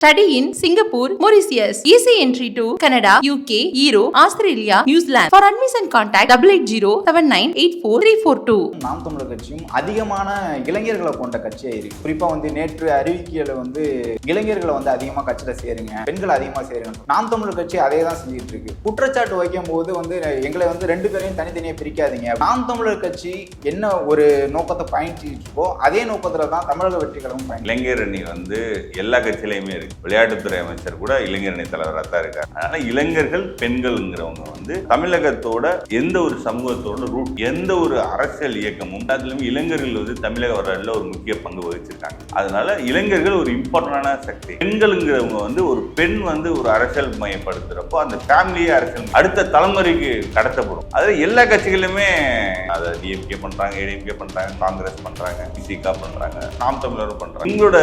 Study in Singapore, Mauritius. Easy entry to Canada, UK, Europe, Australia, New Zealand. For admission contact 880-7984-342. நாம் தமிழர் கட்சியும் அதிகமான இளைஞர்களை கொண்ட கட்சியா இருக்கு குறிப்பா வந்து நேற்று அறிவிக்கையில வந்து இளைஞர்களை வந்து அதிகமா கட்சியில சேருங்க பெண்கள் அதிகமா சேருங்க நாம் தமிழர் கட்சி அதே தான் செஞ்சுட்டு இருக்கு குற்றச்சாட்டு வைக்கும் போது வந்து எங்களை வந்து ரெண்டு பேரையும் தனித்தனியா பிரிக்காதீங்க நாம் தமிழர் கட்சி என்ன ஒரு நோக்கத்தை பயணிச்சுட்டு இருக்கோ அதே நோக்கத்துல தான் தமிழக வெற்றி கழகம் இளைஞர் அணி வந்து எல்லா கட்சியிலையுமே இருக்கு விளையாட்டுத்துறை அமைச்சர் கூட இளைஞர் அணி தலைவராக தான் இருக்காரு. அதனால இளைஞர்கள் பெண்கள்ங்கிறவங்க வந்து தமிழகத்தோட எந்த ஒரு சமூகத்தோட ரூட் எந்த ஒரு அரசியல் இயக்கமும் அதுலயும் இளைஞர்கள் வந்து தமிழக வரலாறுல ஒரு முக்கிய பங்கு வகிச்சிருக்காங்க. அதனால இளைஞர்கள் ஒரு இம்பார்ட்டன்டான சக்தி. பெண்கள்ங்கிறவங்க வந்து ஒரு பெண் வந்து ஒரு அரசியல் மையப்படுத்துறப்போ அந்த ஃபேமிலியே அரசியல் அடுத்த தலைமுறைக்கு கடத்தப்படும். அதில் எல்லா கட்சிகளுமே அதை டிஎம்கே பண்றாங்க ஏடிஎம்கே பண்றாங்க காங்கிரஸ் பண்றாங்க பிசிகா பண்றாங்க நாம் தமிழரும் பண்றாங்க. உங்களோட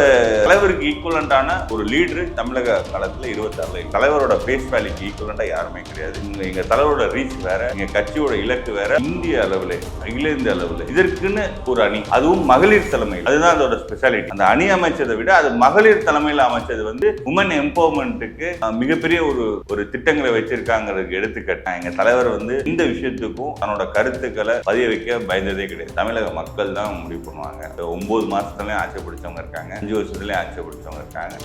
தலைவருக்கு ஈக்குவலண்டான ஒரு லீடரு தமிழக காலத்தில் இருபத்தாறுல. தலைவரோட பேஸ் வேல்யூக்கு ஈக்குவலண்டாக யாருமே கிடையாது. இங்க எங்கள் தலைவரோட ரீச் வேற எங்கள் கட்சியோட இலக்கு வேற இந்திய அளவில் அகில இந்திய அளவில். இதற்குன்னு ஒரு அணி அதுவும் மகளிர் தலைமையில். அதுதான் அதோட ஸ்பெஷாலிட்டி அந்த அணி அமைச்சதை விட அது மகளிர் தலைமையில் அமைச்சது வந்து உமன் எம்பவர்மெண்ட்டுக்கு மிகப்பெரிய ஒரு ஒரு திட்டங்களை வச்சிருக்காங்கிறதுக்கு எடுத்துக்காட்டான் எங்கள் தலைவர் வந்து இந்த விஷயத்துக்கும் தன்னோட கருத்துக்களை பதிய வைக்க பயந்ததே கிடையாது. தமிழக மக்கள் தான் முடிவு பண்ணுவாங்க. ஒன்பது மாசத்துலயும் ஆட்சி பிடிச்சவங்க இருக்காங்க அஞ்சு வருஷத்துலயும் ஆட்சி பிடிச்சவங்க இருக்காங்க.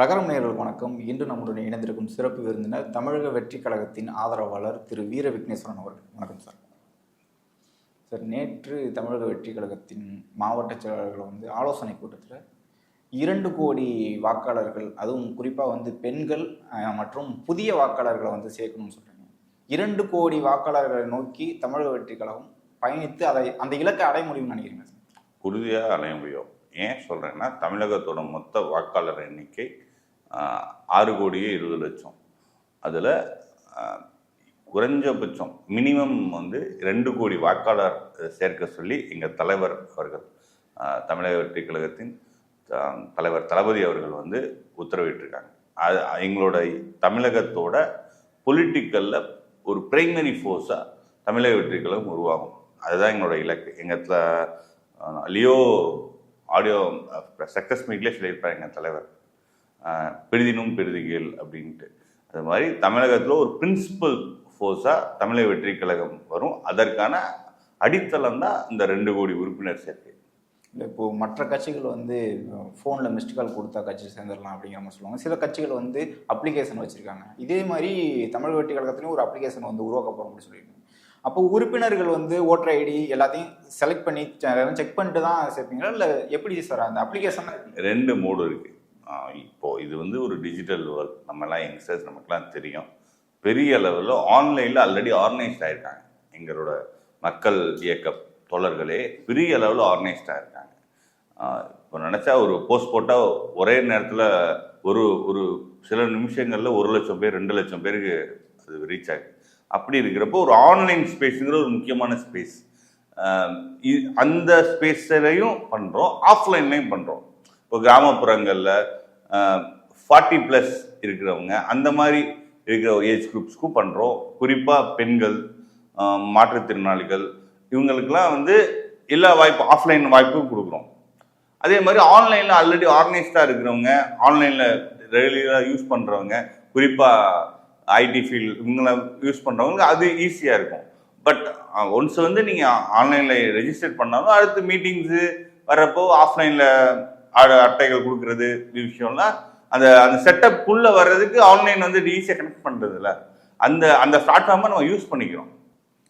ரகரம் நேர்கள் வணக்கம். இன்று நம்முடன் இணைந்திருக்கும் சிறப்பு விருந்தினர் தமிழக வெற்றி கழகத்தின் ஆதரவாளர் திரு வீர விக்னேஸ்வரன் அவர்கள். வணக்கம் சார். சார் நேற்று தமிழக வெற்றி கழகத்தின் மாவட்ட செயலாளர்கள் வந்து ஆலோசனை கூட்டத்தில் இரண்டு கோடி வாக்காளர்கள் அதுவும் குறிப்பாக வந்து பெண்கள் மற்றும் புதிய வாக்காளர்களை வந்து சேர்க்கணும்னு சொல்கிறாங்க இரண்டு கோடி வாக்காளர்களை நோக்கி தமிழக வெற்றி கழகம் பயணித்து அதை அந்த இலக்கை அடைய முடியும்னு நினைக்கிறீங்க சார்? உறுதியாக அடைய முடியும். ஏன் சொல்கிறேன்னா தமிழகத்தோட மொத்த வாக்காளர் எண்ணிக்கை ஆறு கோடியே இருபது லட்சம். அதில் குறைஞ்சபட்சம் மினிமம் வந்து ரெண்டு கோடி வாக்காளர் சேர்க்க சொல்லி எங்கள் தலைவர் அவர்கள் தமிழக வெற்றி கழகத்தின் தலைவர் தளபதி அவர்கள் வந்து உத்தரவிட்டிருக்காங்க. அது எங்களோட தமிழகத்தோட பொலிட்டிக்கலில் ஒரு பிரைமரி ஃபோர்ஸாக தமிழக வெற்றி கழகம் உருவாகும். அதுதான் எங்களோட இலக்கு. எங்கள் லியோ ஆடியோ சக்ஸஸ் மீட்லேயே சொல்லியிருப்பார் எங்கள் தலைவர். அஹ், பெரிதினும் பெரிதுகள் அப்படின்ட்டு. அது மாதிரி தமிழகத்தில் ஒரு பிரின்சிபல் ஃபோர்ஸாக தமிழக வெற்றி கழகம் வரும். அதற்கான அடித்தளம் தான் இந்த ரெண்டு கோடி உறுப்பினர் சேர்க்கை. இல்லை இப்போது மற்ற கட்சிகள் வந்து ஃபோனில் மிஸ்டு கால் கொடுத்தா கட்சி சேர்ந்துடலாம் அப்படிங்கிற மாதிரி சொல்லுவாங்க. சில கட்சிகள் வந்து அப்ளிகேஷன் வச்சுருக்காங்க. இதே மாதிரி தமிழ் வெற்றி கழகத்துலேயும் ஒரு அப்ளிகேஷன் வந்து உருவாக்க போகிறோம் அப்படின்னு சொல்லியிருக்காங்க. அப்போ உறுப்பினர்கள் வந்து ஓட்டர் ஐடி எல்லாத்தையும் செலக்ட் பண்ணி செக் பண்ணிட்டு தான் சேர்ப்பீங்களா? இல்லை எப்படி சார் அந்த அப்ளிகேஷன் ரெண்டு மோடு இருக்குது இப்போ இது வந்து ஒரு டிஜிட்டல் ஒர்க் நம்மலாம் யங்ஸ்டர்ஸ் நமக்குலாம் தெரியும். பெரிய அளவில் ஆன்லைனில் ஆல்ரெடி ஆர்கனைஸ்ட் ஆகிருக்காங்க எங்களோட மக்கள் இயக்க தோழர்களே பெரிய அளவில் ஆர்கனைஸ்டாக இருக்காங்க இப்போ நினச்சா ஒரு போஸ்ட் போட்டால் ஒரே நேரத்தில் ஒரு ஒரு சில நிமிஷங்களில் ஒரு லட்சம் பேர் ரெண்டு லட்சம் பேருக்கு அது ரீச் ஆகுது. அப்படி இருக்கிறப்போ ஒரு ஆன்லைன் ஸ்பேஸுங்கிற ஒரு முக்கியமான ஸ்பேஸ் அந்த ஸ்பேஸ்லையும் பண்ணுறோம் ஆஃப்லைன்லையும் பண்ணுறோம் இப்போ கிராமப்புறங்களில் ஃபார்ட்டி ப்ளஸ் இருக்கிறவங்க அந்த மாதிரி இருக்கிற ஏஜ் குரூப்ஸ்க்கும் பண்ணுறோம் குறிப்பாக பெண்கள் மாற்றுத்திறனாளிகள் இவங்களுக்கெல்லாம் வந்து எல்லா வாய்ப்பு ஆஃப்லைன் வாய்ப்பும் கொடுக்குறோம். அதே மாதிரி ஆன்லைனில் ஆல்ரெடி ஆர்கனைஸ்டாக இருக்கிறவங்க ஆன்லைனில் ரெகுலராக யூஸ் பண்ணுறவங்க குறிப்பாக ஐடி ஃபீல்டு இவங்கள யூஸ் பண்ணுறவங்களுக்கு அது ஈஸியாக இருக்கும். பட் ஒன்ஸ் வந்து நீங்கள் ஆன்லைனில் ரெஜிஸ்டர் பண்ணாலும் அடுத்து மீட்டிங்ஸு வர்றப்போ ஆஃப்லைனில் அட்டைகள் கொடுக்குறது விஷயம்லாம் அந்த அந்த செட்டப்புக்குள்ளே வர்றதுக்கு ஆன்லைன் வந்து ஈஸியாக கனெக்ட் பண்ணுறதுல அந்த அந்த பிளாட்ஃபார்மை நம்ம யூஸ் பண்ணிக்கிறோம்.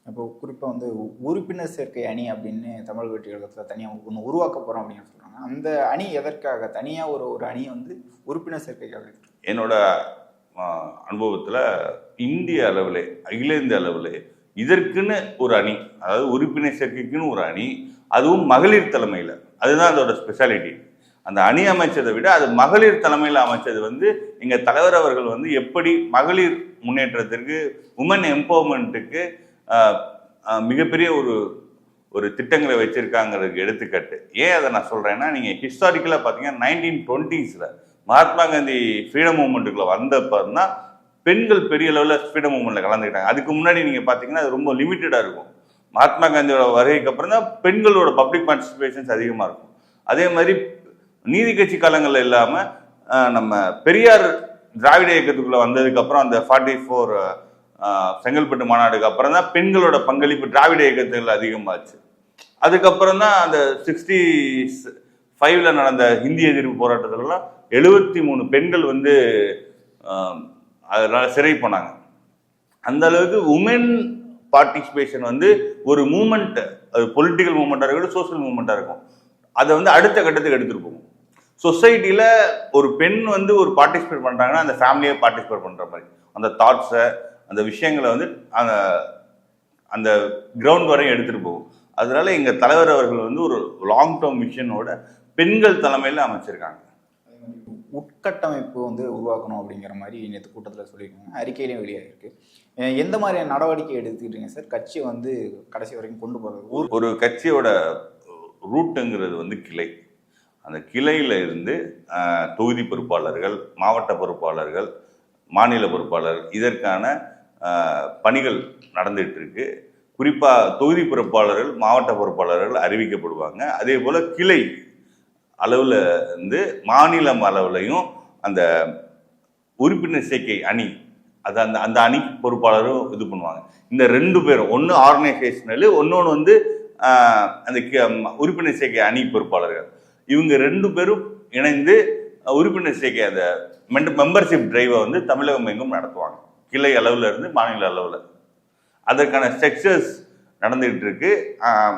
இப்போ குறிப்பாக வந்து உறுப்பினர் சேர்க்கை அணி அப்படின்னு தமிழ் வெற்றி கழகத்தில் தனியாக ஒன்று உருவாக்க போகிறோம் அப்படின்னு சொல்கிறாங்க அந்த அணி எதற்காக? தனியாக ஒரு ஒரு அணி வந்து உறுப்பினர் சேர்க்கைக்காக. என்னோட அனுபவத்தில் இந்திய அளவில் அகில இந்திய அளவில் இதற்குன்னு ஒரு அணி அதாவது உறுப்பினர் சேர்க்கைக்குன்னு ஒரு அணி அதுவும் மகளிர் தலைமையில். அதுதான் அதோட ஸ்பெஷாலிட்டி அந்த அணி அமைச்சதை விட அது மகளிர் தலைமையில் அமைச்சது வந்து எங்கள் தலைவர் அவர்கள் வந்து எப்படி மகளிர் முன்னேற்றத்திற்கு உமன் எம்பவர்மெண்ட்டுக்கு மிகப்பெரிய ஒரு ஒரு திட்டங்களை வச்சிருக்காங்கிறதுக்கு எடுத்துக்காட்டு. ஏன் அதை நான் சொல்கிறேன்னா நீங்கள் ஹிஸ்டாரிக்கலாக பார்த்தீங்கன்னா நைன்டீன் டுவெண்ட்டீஸில் மகாத்மா காந்தி ஃப்ரீடம் மூமெண்ட்டுக்குள்ளே வந்தப்போ தான் பெண்கள் பெரிய லெவலில் ஃப்ரீடம் மூமெண்ட்டில் கலந்துக்கிட்டாங்க. அதுக்கு முன்னாடி நீங்கள் பார்த்தீங்கன்னா அது ரொம்ப லிமிட்டடாக இருக்கும். மகாத்மா காந்தியோட வருகைக்கு அப்புறம் தான் பெண்களோட பப்ளிக் பார்ட்டிசிபேஷன்ஸ் அதிகமாக இருக்கும். அதே மாதிரி நீதி கட்சி காலங்களில் இல்லாமல் நம்ம பெரியார் திராவிட இயக்கத்துக்குள்ளே வந்ததுக்கு அப்புறம் அந்த ஃபார்ட்டி ஃபோர் செங்கல்பட்டு மாநாடுக்கு அப்புறம் தான் பெண்களோட பங்களிப்பு திராவிட இயக்கத்தில் அதிகமாச்சு. அதுக்கப்புறம் தான் அந்த சிக்ஸ்டி ஃபைவ்ல நடந்த ஹிந்தி எதிர்ப்பு போராட்டத்திலலாம் எழுபத்தி மூணு பெண்கள் வந்து அதனால சிறை போனாங்க. அந்த அளவுக்கு உமன் பார்ட்டிசிபேஷன் வந்து ஒரு மூமெண்ட் அது பொலிட்டிக்கல் மூமெண்ட்டாக இருக்கட்டும் சோஷியல் மூமெண்ட்டாக இருக்கும். அதை வந்து அடுத்த கட்டத்துக்கு எடுத்துகிட்டு போகும். சொசைட்டியில் ஒரு பெண் வந்து ஒரு பார்ட்டிசிபேட் பண்ணுறாங்கன்னா அந்த ஃபேமிலியை பார்ட்டிசிபேட் பண்ணுற மாதிரி. அந்த தாட்ஸை அந்த விஷயங்களை வந்து அந்த அந்த கிரவுண்ட் வரையும் எடுத்துகிட்டு போகும். அதனால எங்கள் தலைவர் அவர்கள் வந்து ஒரு லாங் டேர்ம் மிஷனோட பெண்கள் தலைமையில் அமைச்சிருக்காங்க. உட்கட்டமைப்பு வந்து உருவாக்கணும் அப்படிங்கிற மாதிரி நேற்று கூட்டத்தில் சொல்லியிருக்காங்க. அறிக்கையிலையும் வெளியாகிருக்கு எந்த மாதிரியான நடவடிக்கை எடுத்துக்கிட்டீங்க சார்? கட்சியை வந்து கடைசி வரைக்கும் கொண்டு போகிறது ஒரு கட்சியோட ரூட்டுங்கிறது வந்து கிளை. அந்த கிளையில் இருந்து தொகுதி பொறுப்பாளர்கள் மாவட்ட பொறுப்பாளர்கள் மாநில பொறுப்பாளர் இதற்கான பணிகள் நடந்துட்டு இருக்கு குறிப்பாக தொகுதி பொறுப்பாளர்கள் மாவட்ட பொறுப்பாளர்கள் அறிவிக்கப்படுவாங்க. அதே போல் கிளை அளவில் இருந்து மாநிலம் அளவுலையும் அந்த உறுப்பினர் சேர்க்கை அணி அது அந்த அந்த அணி பொறுப்பாளரும் இது பண்ணுவாங்க. இந்த ரெண்டு பேரும் ஒன்று ஆர்கனைசேஷனல் இன்னொன்று வந்து அந்த கி- உறுப்பினர் சேர்க்கை அணி பொறுப்பாளர்கள். இவங்க ரெண்டு பேரும் இணைந்து உறுப்பினர் சேர்க்கை அந்த மெம்பர்ஷிப் டிரைவை வந்து தமிழகம் எங்கும் நடத்துவாங்க. கிளை அளவில் இருந்து மாநில அளவில். அதற்கான ஸ்ட்ரக்சர்ஸ் நடந்துகிட்டு இருக்கு.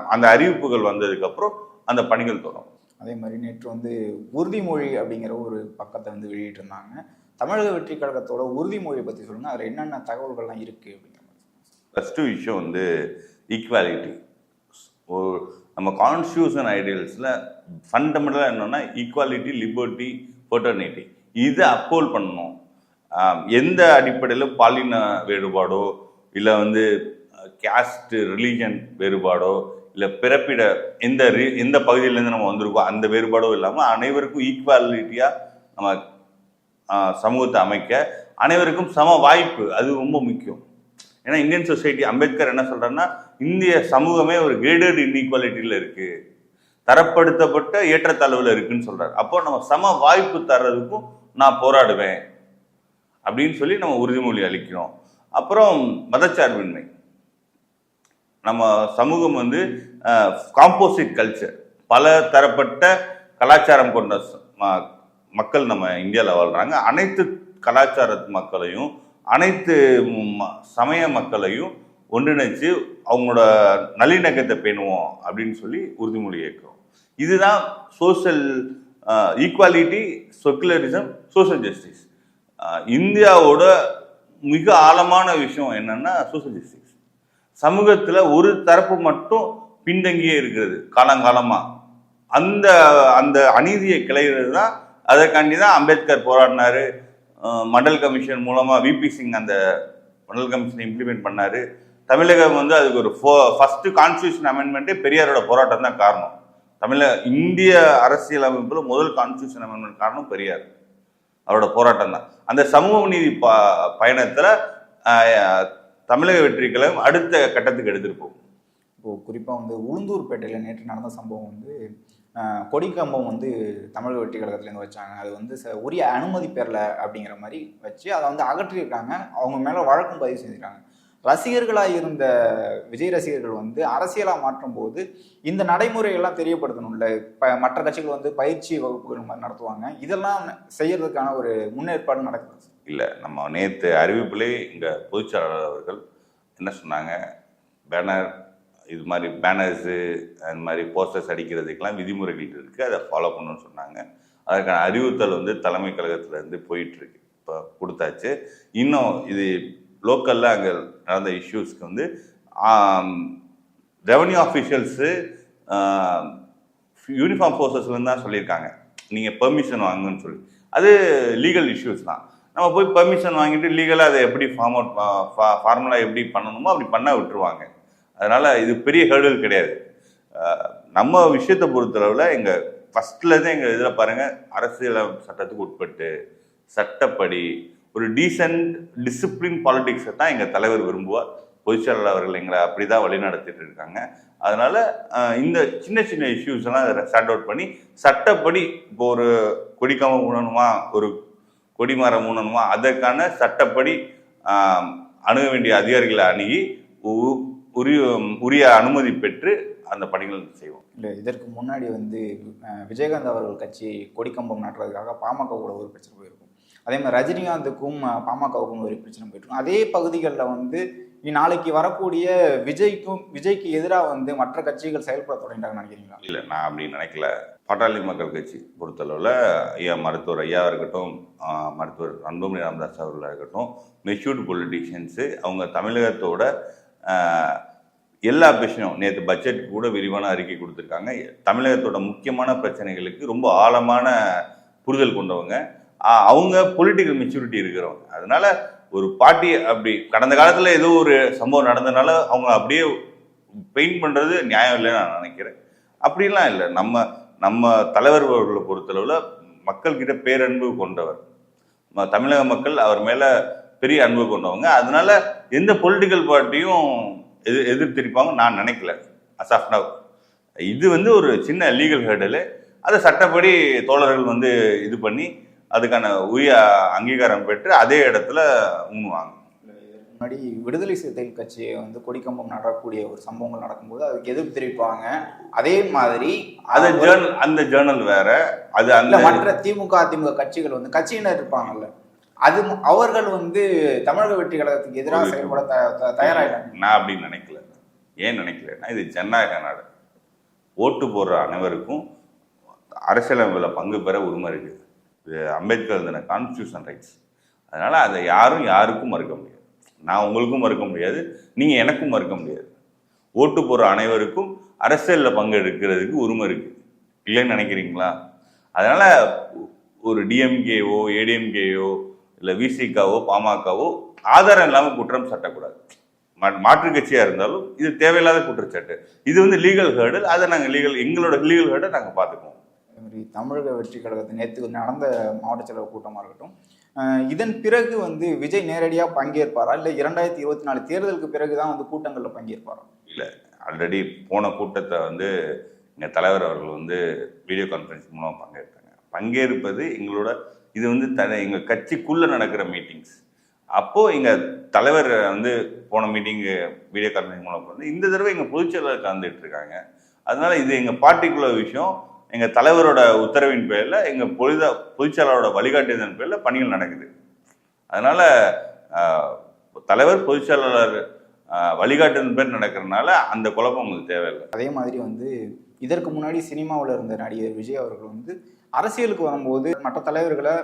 அந்த அறிவிப்புகள் வந்ததுக்கப்புறம் அந்த பணிகள் தொடரும் அதே மாதிரி நேற்று வந்து உறுதிமொழி அப்படிங்கிற ஒரு பக்கத்தை வந்து வெளியிட்டிருந்தாங்க. தமிழக வெற்றி கழகத்தோட உறுதிமொழியை பற்றி சொல்லுங்க. அதில் என்னென்ன தகவல்கள்லாம் இருக்கு அப்படிங்கிற மாதிரி ஃபஸ்ட்டு விஷயம் வந்து ஈக்குவாலிட்டி ஒரு நம்ம கான்ஸ்டியூஷன் ஐடியல்ஸில் ஃபண்டமெண்டலாக என்னென்னா ஈக்குவாலிட்டி லிபர்ட்டி ஃபோட்டர்னிட்டி இதை அப்போல் பண்ணணும். எந்த அடிப்படையில் பாலின வேறுபாடோ இல்லை வந்து கேஸ்ட் ரிலீஜன் வேறுபாடோ இல்லை பிறப்பிட எந்த ரீ எந்த பகுதியிலேருந்து நம்ம வந்திருக்கோம் அந்த வேறுபாடும் இல்லாமல் அனைவருக்கும் ஈக்குவாலிட்டியாக நம்ம சமூகத்தை அமைக்க அனைவருக்கும் சம வாய்ப்பு. அது ரொம்ப முக்கியம். ஏன்னா இந்தியன் சொசைட்டி அம்பேத்கர் என்ன சொல்கிறாருன்னா இந்திய சமூகமே ஒரு கிரேடட் இன்இக்வாலிட்டியில் இருக்குது தரப்படுத்தப்பட்ட ஏற்றத்தளவில் இருக்குன்னு சொல்கிறார் அப்போ நம்ம சம வாய்ப்பு தர்றதுக்கும் நான் போராடுவேன். அப்படின்னு சொல்லி நம்ம உறுதிமொழி அளிக்கிறோம். அப்புறம் மதச்சார்பின்மை. நம்ம சமூகம் வந்து காம்போசிட் கல்ச்சர் பல தரப்பட்ட கலாச்சாரம் கொண்ட மக்கள் நம்ம இந்தியாவில் வாழ்றாங்க. அனைத்து கலாச்சார மக்களையும் அனைத்து சமய மக்களையும் ஒன்றிணைச்சு அவங்களோட நல்லிணக்கத்தை பேணுவோம் அப்படின்னு சொல்லி உறுதிமொழி ஏற்கிறோம் இதுதான் social equality secularism social justice இந்தியாவோட மிக ஆழமான விஷயம் என்னன்னா சோசியல் ஜஸ்டிஸ் சமூகத்தில் ஒரு தரப்பு மட்டும் பின்தங்கியே இருக்கிறது காலங்காலமா. அந்த அந்த அநீதியை கிளைகிறது தான் அதற்காண்டி தான் அம்பேத்கர் போராடினாரு. மண்டல் கமிஷன் மூலமாக விபி சிங் அந்த மண்டல் கமிஷனை இம்ப்ளிமெண்ட் பண்ணாரு. தமிழகம் வந்து அதுக்கு ஒரு ஃபர்ஸ்ட் கான்ஸ்டியூஷன் அமெண்ட்மெண்ட்டே பெரியாரோட போராட்டம் தான் காரணம். தமிழக இந்திய அரசியல் அமைப்பில் முதல் கான்ஸ்டியூஷன் அமெண்ட்மெண்ட் காரணம் பெரியார். அவரோட போராட்டம் தான் அந்த சமூக நீதி ப பயணத்தில் தமிழக வெற்றிகளை அடுத்த கட்டத்துக்கு எடுத்திருப்போம் போகும். இப்போ குறிப்பாக வந்து உளுந்தூர்பேட்டையில் நேற்று நடந்த சம்பவம் வந்து கொடிக்கம்பம் வந்து தமிழக வெற்றி கழகத்துலேருந்து வச்சாங்க. அது வந்து ச- உரிய அனுமதி பெறல அப்படிங்கிற மாதிரி வச்சு அதை வந்து அகற்றியிருக்காங்க. அவங்க மேலே வழக்கம் பதிவு செஞ்சுருக்காங்க. ரசிகர்களாக இருந்த விஜய் ரசிகர்கள் வந்து அரசியலாக மாற்றும் போது இந்த நடைமுறையெல்லாம் தெரியப்படுத்தணும்ல. இப்போ மற்ற கட்சிகள் வந்து பயிற்சி வகுப்புகள் நடத்துவாங்க. இதெல்லாம் செய்யறதுக்கான ஒரு முன்னேற்பாடு நடக்குது. இல்லை நம்ம நேற்று அறிவிப்பிலே இங்கே பொதுச்செயலாளர் அவர்கள் என்ன சொன்னாங்க? பேனர் இது மாதிரி பேனர்ஸு அந்த மாதிரி போஸ்டர்ஸ் அடிக்கிறதுக்கெல்லாம் விதிமுறைகள் இருக்குது அதை ஃபாலோ பண்ணணும்னு சொன்னாங்க. அதற்கான அறிவுறுத்தல் வந்து தலைமை கழகத்துலேருந்து போயிட்டுருக்கு. இப்போ கொடுத்தாச்சு. இன்னும் இது லோக்கலில் அங்கே நடந்த இஷ்யூஸ்க்கு வந்து ரெவன்யூ ஆஃபீஷியல்ஸு யூனிஃபார்ம் ஃபோர்ஸஸ்லேருந்து தான் சொல்லியிருக்காங்க. நீங்கள் பெர்மிஷன் வாங்குன்னு சொல்லி. அது லீகல் இஷ்யூஸ் தான். நம்ம போய் பெர்மிஷன் வாங்கிட்டு லீகலாக அதை எப்படி ஃபார்ம் அவுட் ஃபார்முலா எப்படி பண்ணணுமோ அப்படி பண்ண விட்டுருவாங்க. அதனால் இது பெரிய ஹேர்டல் கிடையாது. நம்ம விஷயத்தை பொறுத்தளவில் எங்கள் ஃபஸ்ட்லேருந்து எங்கள் இதில் பாருங்கள் அரசியல் சட்டத்துக்கு உட்பட்டு சட்டப்படி ஒரு டீசென்ட் டிசிப்ளின் பாலிடிக்ஸை தான் எங்கள் தலைவர் விரும்புவார். பொதுச்செயலாளர் அவர்கள் எங்களை அப்படி தான் வழி நடத்திட்டு இருக்காங்க. அதனால் இந்த சின்ன சின்ன இஷ்யூஸ் எல்லாம் சார்ட் அவுட் பண்ணி சட்டப்படி இப்போ ஒரு கொடிக்காமல் உணணுமா ஒரு கொடிமரம் ஊனணுமா அதற்கான சட்டப்படி அணுக வேண்டிய அதிகாரிகளை அணுகி உரிய உரிய அனுமதி பெற்று அந்த பணிகள் செய்வோம். இல்லை இதற்கு முன்னாடி வந்து விஜயகாந்த் அவர்கள் கட்சி கொடிக்கம்பம் நாட்டுறதுக்காக பாமக கூட ஒரு பிரச்சனை போயிருக்கும். அதே மாதிரி ரஜினிகாந்துக்கும் பாமகவுக்கும் ஒரு பிரச்சனை போயிருக்கும். அதே பகுதிகளில் வந்து நாளைக்கு வரக்கூடிய விஜய்க்கும் விஜய்க்கு எதிராக வந்து மற்ற கட்சிகள் செயல்பட தொடங்கிட்டாங்கன்னு நினைக்கிறீங்களா? இல்லை நான் அப்படி நினைக்கல. பாட்டாளி மக்கள் கட்சி பொறுத்தளவில் ஐயா மருத்துவர் ஐயா இருக்கட்டும் மருத்துவர் அன்புமணி ராமதாஸ் அவர்களாக இருக்கட்டும் மெச்சூர்டு பொலிட்டீஷியன்ஸு அவங்க தமிழகத்தோட எல்லா பிரச்சனையும் நேற்று பட்ஜெட் கூட விரிவான அறிக்கை கொடுத்துருக்காங்க. தமிழகத்தோட முக்கியமான பிரச்சனைகளுக்கு ரொம்ப ஆழமான புரிதல் கொண்டவங்க. அவங்க பொலிட்டிக்கல் மெச்சூரிட்டி இருக்கிறவங்க. அதனால ஒரு பார்ட்டி அப்படி கடந்த காலத்தில் ஏதோ ஒரு சம்பவம் நடந்ததுனால அவங்க அப்படியே பெயிண்ட் பண்ணுறது நியாயம் இல்லைன்னு நான் நினைக்கிறேன். அப்படிலாம் இல்லை. நம்ம நம்ம தலைவர் அவர்களை பொறுத்தளவில் மக்கள்கிட்ட பேரன்பு கொண்டவர். தமிழக மக்கள் அவர் மேலே பெரிய அன்பு கொண்டவங்க. அதனால எந்த பொலிட்டிக்கல் பார்ட்டியும் எது எதிர்த்திருப்பாங்க நான் நினைக்கல. அஸ் ஆஃப் நவ் இது வந்து ஒரு சின்ன லீகல் ஹேர்டலு அதை சட்டப்படி தோழர்கள் வந்து இது பண்ணி அதுக்கான உரிய அங்கீகாரம் பெற்று அதே இடத்துல உண்ணுவாங்க. முன்னாடி விடுதலை சிறுத்தைகள் கட்சியை வந்து கொடிக்கம்பம் நடக்கக்கூடிய ஒரு சம்பவங்கள் நடக்கும்போது அதுக்கு எதிர்ப்பு தெரிவிப்பாங்க அதே மாதிரி அது ஜேர்னல் அந்த ஜேர்னல் வேற. அது அந்த மற்ற திமுக அதிமுக கட்சிகள் வந்து கட்சியினர் இருப்பாங்கல்ல. அது அவர்கள் வந்து தமிழக வெற்றி கழகத்துக்கு எதிராக செயல்பட த- த- தயாராயிட்டாங்க. நான் அப்படி நினைக்கல? ஏன் நினைக்கலன்னா இது ஜனநாயக நாடு. ஓட்டு போடுற அனைவருக்கும் அரசியலமைப்பில் பங்கு பெற உரிமை இருக்கு இது அம்பேத்கர் எழுதின கான்ஸ்டியூஷன் ரைட்ஸ் அதனால அதை யாரும் யாருக்கும் மறுக்க முடியாது. நான் உங்களுக்கும் மறுக்க முடியாது நீங்கள் எனக்கும் மறுக்க முடியாது. ஓட்டு போடுற அனைவருக்கும் அரசியலில் பங்கெடுக்கிறதுக்கு உரிமை இருக்குது இல்லைன்னு நினைக்கிறீங்களா? அதனால் ஒரு டிஎம்கேவோ ஏடிஎம்கேயோ இல்லை விசிகாவோ பாமகவோ ஆதாரம் இல்லாமல் குற்றம் சாட்டக்கூடாது. மா- மாற்றுக் இருந்தாலும் இது தேவையில்லாத குற்றச்சாட்டு. இது வந்து லீகல் ஹேர்டல் அதை நாங்கள் லீகல் எங்களோட லீகல் ஹேர்டை நாங்கள் பார்த்துக்குவோம் அதே மாதிரி தமிழக வெற்றி கழகத்தை நேற்று நடந்த மாவட்ட செலவு கூட்டமாக இருக்கட்டும். இதன் பிறகு வந்து விஜய் நேரடியாக பங்கேற்பாரா? இல்லை இரண்டாயிரத்தி இருபத்தி நாலு தேர்தலுக்கு பிறகு தான் வந்து கூட்டங்களில் பங்கேற்பாரா? இல்லை ஆல்ரெடி போன கூட்டத்தை வந்து எங்கள் தலைவர் அவர்கள் வந்து வீடியோ கான்ஃபரன்ஸ் மூலம் பங்கேற்பாங்க பங்கேற்பது எங்களோட இது வந்து த எங்கள் கட்சிக்குள்ளே நடக்கிற மீட்டிங்ஸ் அப்போது எங்கள் தலைவர் வந்து போன மீட்டிங்கு வீடியோ கான்ஃபரன்ஸ் மூலம் வந்து இந்த தடவை எங்கள் பொதுச்செயலாளர் கலந்துட்டு இருக்காங்க. அதனால் இது எங்கள் பார்ட்டிக்குலர் விஷயம். எங்கள் தலைவரோட உத்தரவின் பேரில் எங்கள் பொழுத பொதுச்செயலாளரோட வழிகாட்டுதலின் பேரில் பணிகள் நடக்குது. அதனால் தலைவர் பொதுச்செயலாளர் ஆஹ், பேர் நடக்கிறதுனால அந்த குழப்பம் உங்களுக்கு தேவையில்லை. அதே மாதிரி வந்து இதற்கு முன்னாடி சினிமாவில் இருந்த நடிகர் விஜய் அவர்கள் வந்து அரசியலுக்கு வரும்போது மற்ற தலைவர்களை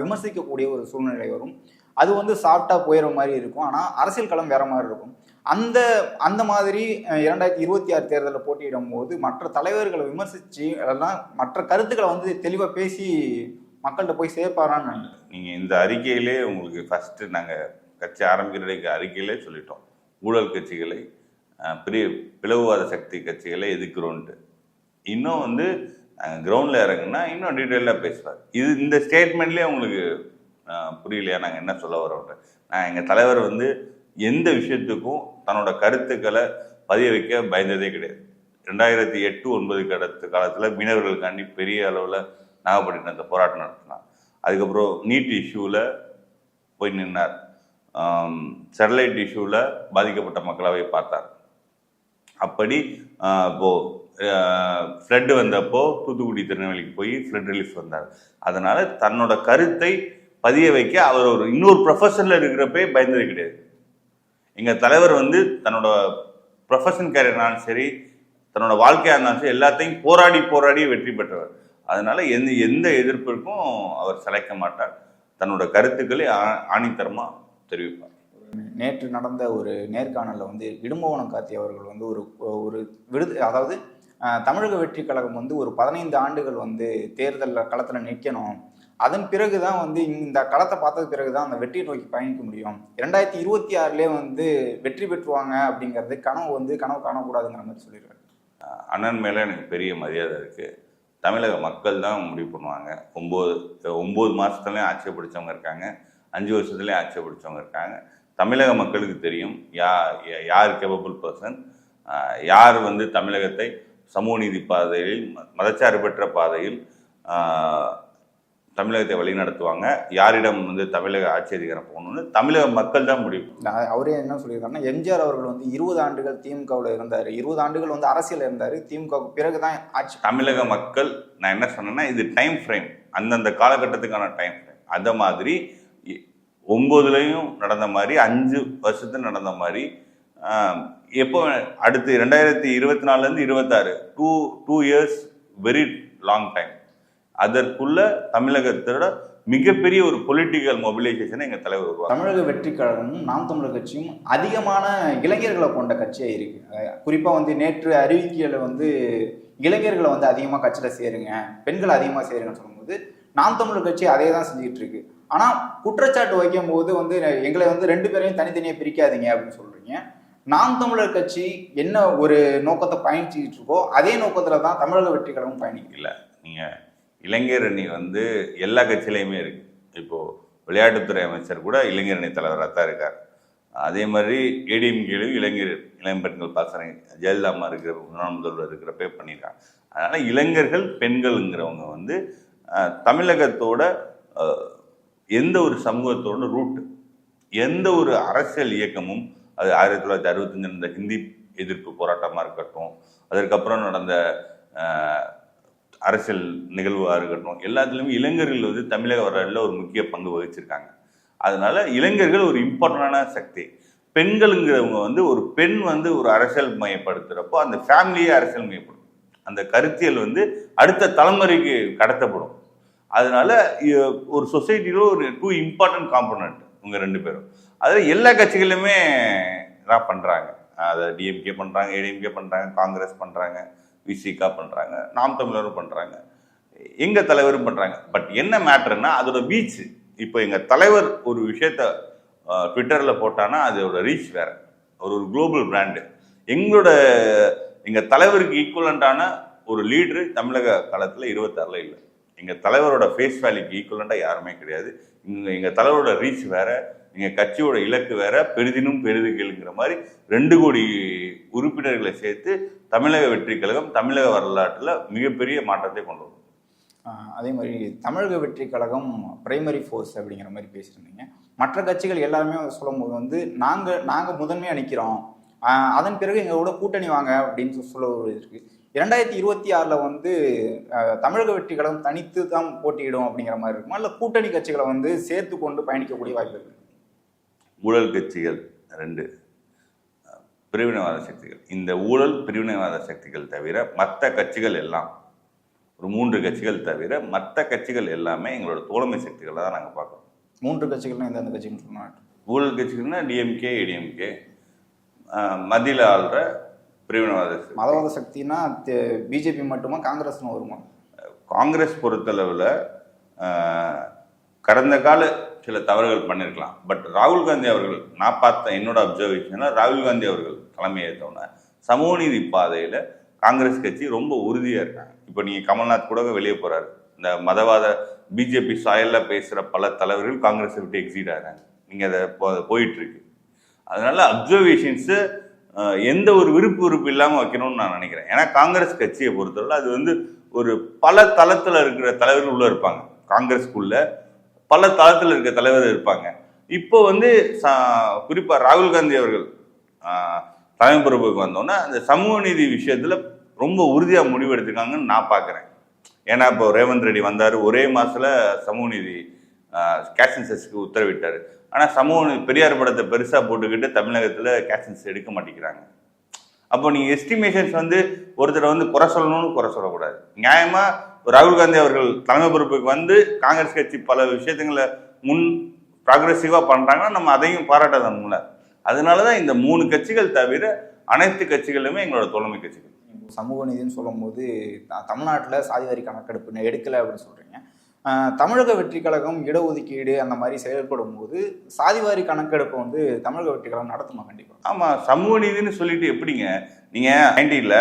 விமர்சிக்கக்கூடிய ஒரு சூழ்நிலை வரும். அது வந்து சாஃப்டாக போயிடுற மாதிரி இருக்கும். ஆனால் அரசியல் களம் வேற மாதிரி இருக்கும். அந்த அந்த மாதிரி இரண்டாயிரத்தி இருபத்தி ஆறு தேர்தலில் போட்டியிடும் போது மற்ற தலைவர்களை விமர்சித்து எல்லாம் மற்ற கருத்துக்களை வந்து தெளிவாக பேசி மக்கள்கிட்ட போய் சேர்ப்பாரான்னு நீங்கள் இந்த அறிக்கையிலே உங்களுக்கு ஃபஸ்ட்டு நாங்கள் கட்சி ஆரம்பிக்கிறதுக்கு அறிக்கையிலே சொல்லிட்டோம். ஊழல் கட்சிகளை பெரிய பிளவுவாத சக்தி கட்சிகளை எதிர்க்கிறோன்ட்டு. இன்னும் வந்து கிரவுண்டில் இறங்குனா இன்னும் டீட்டெயிலாக பேசுவார். இது இந்த ஸ்டேட்மெண்ட்லேயே உங்களுக்கு புரியலையா? நாங்கள் என்ன சொல்ல வரோம்ட்டு நான் எங்கள் தலைவர் வந்து எந்த விஷயத்துக்கும் தன்னோட கருத்துக்களை பதிய வைக்க பயந்ததே கிடையாது. ரெண்டாயிரத்தி எட்டு ஒன்பது கடத்து காலத்தில் மீனவர்களுக்காண்டி பெரிய அளவில் நாகப்பட்டினத்தை போராட்டம் நடத்தினார். அதுக்கப்புறம் நீட் இஷ்யூவில் போய் நின்னார். சேட்டலைட் இஷ்யூவில் பாதிக்கப்பட்ட மக்களாவை பார்த்தார். அப்படி இப்போது இப்போ ஃப்ளட் வந்தப்போ தூத்துக்குடி திருநெல்வேலிக்கு போய் ஃப்ளட் ரிலீஃப் வந்தார். அதனால் தன்னோட கருத்தை பதிய வைக்க அவர் ஒரு இன்னொரு ப்ரொஃபஷனில் இருக்கிறப்பே பயந்தது கிடையாது. எங்கள் தலைவர் வந்து தன்னோட ப்ரொஃபஷன் கேரியர்னாலும் சரி தன்னோட வாழ்க்கையாக இருந்தாலும் சரி எல்லாத்தையும் போராடி போராடி வெற்றி பெற்றவர். அதனால எந்த எந்த எதிர்ப்பிற்கும் அவர் சிலைக்க மாட்டார். தன்னோட கருத்துக்களை ஆ- தெரிவிப்பார். நேற்று நடந்த ஒரு நேர்காணலில் வந்து இடும்பவனம் காத்தி அவர்கள் வந்து ஒரு ஒரு விடுது அதாவது தமிழக வெற்றி கழகம் வந்து ஒரு பதினைந்து ஆண்டுகள் வந்து தேர்தலில் களத்தில் நிற்கணும் அதன் பிறகு தான் வந்து இந்த களத்தை பார்த்தது பிறகு தான் அந்த வெற்றியை நோக்கி பயணிக்க முடியும். ரெண்டாயிரத்தி இருபத்தி ஆறுலேயே வந்து வெற்றி பெற்றுவாங்க அப்படிங்கிறது கனவு வந்து கனவு காணக்கூடாதுங்கிற மாதிரி சொல்லியிருக்காரு. அண்ணன் மேலே எனக்கு பெரிய மரியாதை இருக்குது தமிழக மக்கள் தான் முடிவு பண்ணுவாங்க. ஒம்பது ஒம்பது மாதத்துலேயும் ஆட்சியை பிடிச்சவங்க இருக்காங்க. அஞ்சு வருஷத்துலேயும் ஆட்சியை பிடிச்சவங்க இருக்காங்க. தமிழக மக்களுக்கு தெரியும். யா யார் கேபபிள் பர்சன் யார் வந்து தமிழகத்தை சமூக நீதி பாதையில் ம- மதச்சார்பற்ற பாதையில் தமிழகத்தை வழிநடத்துவாங்க. யாரிடம் வந்து தமிழக ஆட்சி அதிகாரம் போகணும்னு தமிழக மக்கள் தான் முடிவு நான் அவரே என்ன சொல்லியிருக்காருன்னா எம்ஜிஆர் அவர்கள் வந்து இருபது ஆண்டுகள் திமுகவில் இருந்தார். இருபது ஆண்டுகள் வந்து அரசியல் இருந்தார். திமுகவுக்கு பிறகு தான் ஆட்சி தமிழக மக்கள் நான் என்ன சொன்னேன்னா இது டைம் ஃப்ரேம் அந்தந்த காலகட்டத்துக்கான டைம் ஃப்ரேம் அந்த மாதிரி ஒன்பதுலையும் நடந்த மாதிரி அஞ்சு வருஷத்துல நடந்த மாதிரி எப்போ அடுத்து ரெண்டாயிரத்தி இருபத்தி நாலுலேருந்து இருபத்தாறு to two years very long time அதற்குள்ள தமிழகத்தோட மிகப்பெரிய ஒரு பொலிட்டிக்கல் மொபிலைசேஷனை எங்கள் தலைவர் உருவாங்க தமிழக வெற்றி கழகமும் நாம் தமிழர் கட்சியும் அதிகமான இளைஞர்களை கொண்ட கட்சியாக இருக்கு. அஹ் குறிப்பா வந்து நேற்று அறிவிக்கையில வந்து இளைஞர்களை வந்து அதிகமாக கட்சியில் சேருங்க பெண்கள் அதிகமாக சேருங்கன்னு சொல்லும்போது நாம் தமிழர் கட்சி அதே தான் செஞ்சுட்டு இருக்கு. ஆனா குற்றச்சாட்டு வைக்கும் போது வந்து எங்களை வந்து ரெண்டு பேரையும் தனித்தனியாக பிரிக்காதீங்க அப்படின்னு சொல்றீங்க. நாம் தமிழர் கட்சி என்ன ஒரு நோக்கத்தை பயணிச்சுட்டு இருக்கோ அதே நோக்கத்துல தான் தமிழக வெற்றி கழகம் பயணிக்கும் இல்லை நீங்கள் இளைஞர் அணி வந்து எல்லா கட்சியிலையுமே இருக்கு. இப்போது விளையாட்டுத்துறை அமைச்சர் கூட இளைஞர் அணி தலைவராக தான் இருக்கார். அதே மாதிரி ஏடிஎம்கேலையும் இளைஞர் இளம்பெண்கள் பாசனை ஜெயலலிதா அம்மா இருக்கிற முன்னாள் முதல்வர் இருக்கிறப்பே பண்ணியிருக்காங்க அதனால் இளைஞர்கள் பெண்கள்ங்கிறவங்க வந்து தமிழகத்தோட எந்த ஒரு சமூகத்தோட ரூட் எந்த ஒரு அரசியல் இயக்கமும் அது ஆயிரத்தி தொள்ளாயிரத்தி அறுபத்தஞ்சு நடந்த ஹிந்தி எதிர்ப்பு போராட்டமாக இருக்கட்டும் அதற்கப்புறம் நடந்த அரசியல் நிகழ்வாக இருக்கட்டும் எல்லாத்துலேயுமே இளைஞர்கள் வந்து தமிழக வரலாறுல ஒரு முக்கிய பங்கு வகிச்சிருக்காங்க. அதனால இளைஞர்கள் ஒரு இம்பார்ட்டண்டான சக்தி. பெண்களுங்கிறவங்க வந்து ஒரு பெண் வந்து ஒரு அரசியல் மையப்படுத்துகிறப்போ அந்த ஃபேமிலியே அரசியல் மையப்படும் அந்த கருத்தியல் வந்து அடுத்த தலைமுறைக்கு கடத்தப்படும். அதனால ஒரு சொசைட்டியில் ஒரு டூ இம்பார்ட்டன்ட் காம்பனண்ட் இவங்க ரெண்டு பேரும். அதில் எல்லா கட்சிகளுமே தான் பண்ணுறாங்க அதை டிஎம்கே பண்ணுறாங்க ஏடிஎம்கே பண்ணுறாங்க காங்கிரஸ் பண்ணுறாங்க விசிகா பண்ணுறாங்க நாம் தமிழரும் பண்ணுறாங்க எங்கள் தலைவரும் பண்ணுறாங்க பட் என்ன மேட்ருன்னா அதோட வீச்சு. இப்போ எங்கள் தலைவர் ஒரு விஷயத்த ட்விட்டரில் போட்டான்னா அதோட ரீச் வேற. ஒரு ஒரு குளோபல் பிராண்டு. எங்களோட எங்கள் தலைவருக்கு ஈக்குவலண்ட்டான ஒரு லீடரு தமிழக காலத்தில் இருபத்தாறில் இல்லை. எங்கள் தலைவரோட ஃபேஸ் வேல்யூக்கு ஈக்குவலண்ட்டாக யாருமே கிடையாது. இங்கே எங்கள் தலைவரோட ரீச் வேற எங்கள் கட்சியோட இலக்கு வேற பெரிதினும் பெரிதுகள்ங்கிற மாதிரி ரெண்டு கோடி உறுப்பினர்களை சேர்த்து தமிழக வெற்றி கழகம் தமிழக வரலாற்றில் மிகப்பெரிய மாற்றத்தை கொண்டு வரும் அதே மாதிரி தமிழக வெற்றி கழகம் பிரைமரி ஃபோர்ஸ் அப்படிங்கிற மாதிரி பேசியிருந்தீங்க. மற்ற கட்சிகள் எல்லாருமே சொல்லும்போது வந்து நாங்கள் நாங்கள் முதன்மையாக நிற்கிறோம் அதன் பிறகு எங்களோட கூட்டணி வாங்க அப்படின்னு சொல்லி ஒரு இது இருக்கு. இரண்டாயிரத்தி இருபத்தி ஆறில் வந்து தமிழக வெற்றி கழகம் தனித்து தான் போட்டியிடும் அப்படிங்கிற மாதிரி இருக்குமா? இல்லை கூட்டணி கட்சிகளை வந்து சேர்த்து கொண்டு பயணிக்கக்கூடிய வாய்ப்பு இருக்கு? ஊழல் கட்சிகள் ரெண்டு. பிரிவினைவாத சக்திகள். இந்த ஊழல் பிரிவினைவாத சக்திகள் தவிர மற்ற கட்சிகள் எல்லாம் ஒரு மூன்று கட்சிகள் தவிர மற்ற கட்சிகள் எல்லாமே எங்களோட தோழமை சக்திகளை தான் நாங்கள் பார்க்குறோம். மூன்று கட்சிகள்னா எந்தெந்த கட்சின்னு சொன்னாங்க ஊழல் கட்சிகள்னா டிஎம்கே ஏடிஎம்கே மத்தியில் ஆள்ற பிரிவினைவாத சக்தி. மதவாத சக்தினா பிஜேபி மட்டுமா காங்கிரஸ்னு வருமா? காங்கிரஸ் பொறுத்தளவில் கடந்த கால சில தவறுகள் பண்ணியிருக்கலாம் பட் ராகுல் காந்தி அவர்கள் நான் பார்த்த என்னோட அப்சர்வேஷனில் ராகுல் காந்தி அவர்கள் தலைமை ஏற்றோன்னே சமூக நீதி பாதையில் காங்கிரஸ் கட்சி ரொம்ப உறுதியாக இருக்காங்க. இப்போ நீங்கள் கமல்நாத் கூட வெளியே போகிறாரு இந்த மதவாத பிஜேபி சாயலில் பேசுகிற பல தலைவர்கள் காங்கிரஸை விட்டு எக்ஸிட் ஆகிறாங்க நீங்கள் அதை போ போயிட்டுருக்கு அதனால் அப்சர்வேஷன்ஸு எந்த ஒரு விருப்பு விருப்பு இல்லாமல் வைக்கணும்னு நான் நினைக்கிறேன். ஏன்னா காங்கிரஸ் கட்சியை பொறுத்தவரை அது வந்து ஒரு பல தளத்தில் இருக்கிற தலைவர்கள் உள்ளே இருப்பாங்க. காங்கிரஸ்க்குள்ள பல தளத்தில் இருக்கிற தலைவர் இருப்பாங்க. இப்போ வந்து குறிப்பாக ராகுல் காந்தி அவர்கள் தலைமை பொறுப்புக்கு வந்தோன்னே அந்த சமூக நீதி விஷயத்தில் ரொம்ப உறுதியாக முடிவு எடுத்திருக்காங்கன்னு நான் பார்க்குறேன் ஏன்னா இப்போ ரேவந்த் ரெட்டி வந்தார் ஒரே மாதத்தில் சமூக நீதி கேஷன்சஸ்க்கு உத்தரவிட்டார். ஆனால் சமூக பெரியார் படத்தை பெருசாக போட்டுக்கிட்டு தமிழகத்தில் கேஷன்ஸ் எடுக்க மாட்டேங்கிறாங்க. அப்போ நீங்கள் எஸ்டிமேஷன்ஸ் வந்து ஒருத்தரை வந்து குறை சொல்லணும்னு குறை சொல்லக்கூடாது. நியாயமாக ராகுல் காந்தி அவர்கள் தலைமை பொறுப்புக்கு வந்து காங்கிரஸ் கட்சி பல விஷயத்துங்களை முன் ப்ராக்ரெசிவா பண்ணுறாங்கன்னா நம்ம அதையும் பாராட்டதன்ல அதனாலதான் இந்த மூணு கட்சிகள் தவிர அனைத்து கட்சிகளுமே எங்களோட தோழமை கட்சிகள். சமூக நீதினு சொல்லும்போது தமிழ்நாட்டுல சாதிவாரி கணக்கெடுப்பு எடுக்கல அப்படின்னு சொல்றீங்க. ஆஹ் தமிழக வெற்றி கழகம் இடஒதுக்கீடு அந்த மாதிரி செயல்படும் போது சாதிவாரி கணக்கெடுப்பை வந்து தமிழக வெற்றி கழகம் நடத்துமா கண்டிப்பா? ஆமா சமூக நீதினு சொல்லிட்டு எப்படிங்க? நீங்க நைன்டில